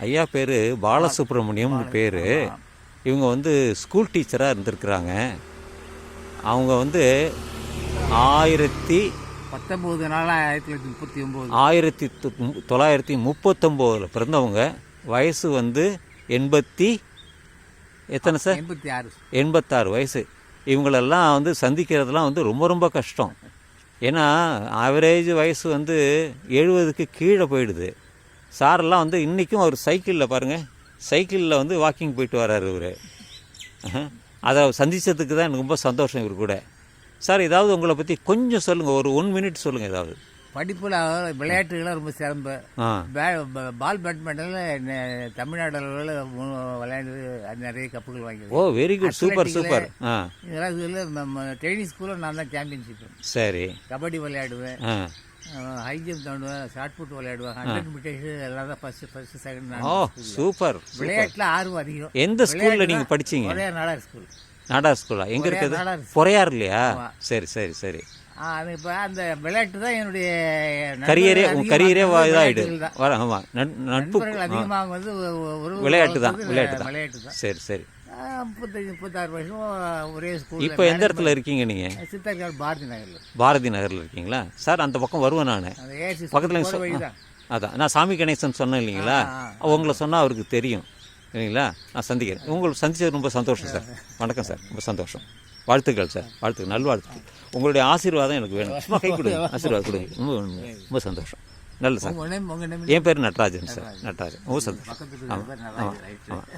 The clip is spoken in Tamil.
ஐயா பேர் பாலசுப்ரமணியம்னு பேர். இவங்க வந்து ஸ்கூல் டீச்சராக இருந்திருக்கிறாங்க. அவங்க வந்து ஆயிரத்தி பத்தொம்போது நாள் ஆயிரத்தி தொள்ளாயிரத்தி முப்பத்தி ஒம்பது. ஆயிரத்தி தொள்ளாயிரத்தி முப்பத்தொம்போதில் பிறந்தவங்க. வயசு வந்து எண்பத்தி எத்தனை சார்? எண்பத்தி ஆறு. எண்பத்தாறு வயசு. இவங்களெல்லாம் வந்து சந்திக்கிறதுலாம் வந்து ரொம்ப ரொம்ப கஷ்டம். ஏன்னா ஆவரேஜ் வயசு வந்து எழுபதுக்கு கீழே போயிடுது. சாரெல்லாம் வந்து இன்றைக்கும் அவர் சைக்கிளில் பாருங்கள் சைக்கிளில் வந்து வாக்கிங் போயிட்டு வராரு இவர். அதை சந்தித்ததுக்கு தான் எனக்கு ரொம்ப சந்தோஷம் இவர் கூட. சார் ஏதாவது உங்களை பற்றி கொஞ்சம் சொல்லுங்கள் ஒரு ஒன் மினிட் சொல்லுங்கள் ஏதாவது. படிப்பில் விளையாட்டுகள்லாம் ரொம்ப சிறம்பு பால் பேட்மிண்டனில் தமிழ்நாடு அளவில் விளையாண்டு நிறைய கப்புகள் ஓ வாங்கியிருக்கேன் வெரி குட் சூப்பர் சூப்பர் இதெல்லாம் இதில் டென்னிஸ் ஸ்கூலில் நான் தான் சாம்பியன்ஷிப் சரி. கபடி விளையாடுவேன். ஹை ஜம்ப் தாண்டுவேன் ஷார்ட் புட் விளையாடுவேன் ஹண்ட்ரட் மீட்டர்ஸ் எல்லாம் தான் ஃபர்ஸ்ட் ஃபர்ஸ்ட் செகண்ட் ஓ சூப்பர் விளையாட்டில் ஆர்வம் அதிகம். எந்த ஸ்கூலில் நீங்கள் படிச்சீங்க? ஒரே நாடார் ஸ்கூல் நாடார் ஸ்கூலா எங்கே பொறையார் இருக்குது. பொறையார் இல்லையா. சரி சரி சரி. அது இப்போ அந்த விளையாட்டு தான் என்னுடைய கரியரே உங்கள் கரியரே அதிகமாக இதாகிடு விளையாட்டுகள் தான். வர ஆமாம் நட்பு அதிகமாக வந்து ஒரு விளையாட்டு தான். விளையாட்டு தான். விளையாட்டு தான். சரி சரி. முப்பத்தஞ்சு முப்பத்தாறு வருஷம் ஒரே ஸ்கூல் இப்போ எந்த இடத்துல இருக்கீங்க நீங்கள் சித்தர்கால் பாரதி நகரில். பாரதி நகரில் இருக்கீங்களா? சார் அந்த பக்கம் வருவேன் நான். பக்கத்தில் அதான். நான் சாமி கணேசன் சொன்னேன் இல்லைங்களா? உங்களை சொன்னால் அவருக்கு தெரியும். இல்லைங்களா? நான் சந்திக்கிறேன். உங்களை சந்திச்சது ரொம்ப சந்தோஷம் சார். வணக்கம் சார். ரொம்ப சந்தோஷம். வாழ்த்துக்கள் சார். வாழ்த்துக்கள். நல்வாழ்த்துக்கள். உங்களுடைய ஆசீர்வாதம் எனக்கு வேணும். சும்மா கை கொடுங்க. ஆசீர்வாதம் கொடுங்க. ரொம்ப ரொம்ப சந்தோஷம். நல்லது சார். என் பேர் நட்ராஜன் சார். நட்ராஜன். ரொம்ப சந்தோஷம். ஆமாம் நல்லா ஆமாம்